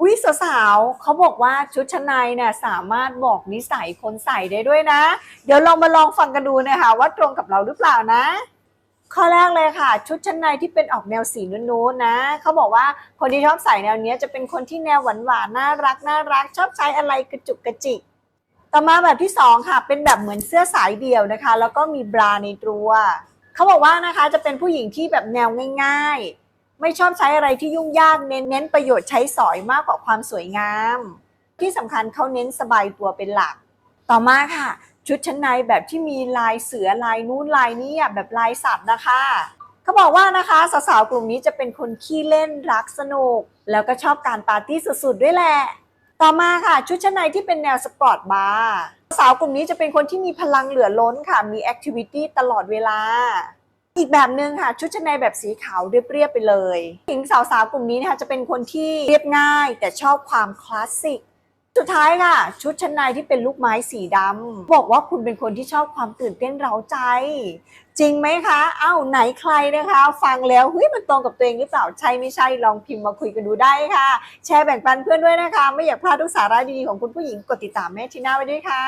อุ้ยสาวๆเขาบอกว่าชุดชั้นในเนี่ยสามารถบอกนิสัยคนใส่ได้ด้วยนะ เดี๋ยวลองมาลองฟังกันดูนะคะว่าตรงกับเราหรือเปล่านะ ข้อแรกเลยค่ะ ชุดชั้นในที่เป็นออกแนวสีนู้นๆนะเขาบอกว่าคนที่ชอบใส่แนวนี้จะเป็นคนที่แนวหวานๆน่ารักน่ารักชอบใช้อะไรกระจุกกระจิกต่อมาแบบที่สองค่ะเป็นแบบเหมือนเสื้อสายเดี่ยวนะคะ แล้วก็มีบราในตัวเขาบอกว่านะคะจะเป็นผู้หญิงที่แบบแนวง่าย ไม่ชอบใช้อะไรที่ยุ่งยากเน้นเน้นประโยชน์ใช้สอยมากกว่าความสวยงาม ที่สำคัญเขาเน้นสบายตัวเป็นหลัก ต่อมาค่ะ ชุดชั้นในแบบที่มีลายเสือลายนู้นลายนี้แบบลายสัตว์นะคะเขาบอกว่านะคะสาวๆกลุ่มนี้จะเป็นคนขี้เล่นรักสนุก แล้วก็ชอบการปาร์ตี้สุดๆด้วยแหละต่อมาค่ะ ชุดชั้นในที่เป็นแนวสปอร์ตบาร์สาวกลุ่มนี้จะเป็นคนที่มีพลังเหลือล้นค่ะมีแอคทิวิตี้ตลอดเวลา อีกแบบหนึ่งค่ะชุดชั้นในแบบสีขาวเรียบๆไปเลยหญิงสาวๆกลุ่มนี้นะคะจะเป็นคนที่เรียบง่ายแต่ชอบความคลาสสิกสุดท้ายค่ะ ชุดชั้นในที่เป็นลูกไม้สีดำบอกว่าคุณเป็นคนที่ชอบความตื่นเต้นเร้าใจ จริงไหมคะอ้าวไหนใครนะคะ ฟังแล้วเฮ้ยมันตรงกับตัวเองหรือเปล่าใช่ไม่ใช่ลองพิมพ์มาคุยกันดูได้ค่ะ แชร์แบ่งปันเพื่อนด้วยนะคะ ไม่อยากพลาดทุกสาระดีๆของคุณผู้หญิงกดติดตามแม่ทีน่าไว้ด้วยค่ะ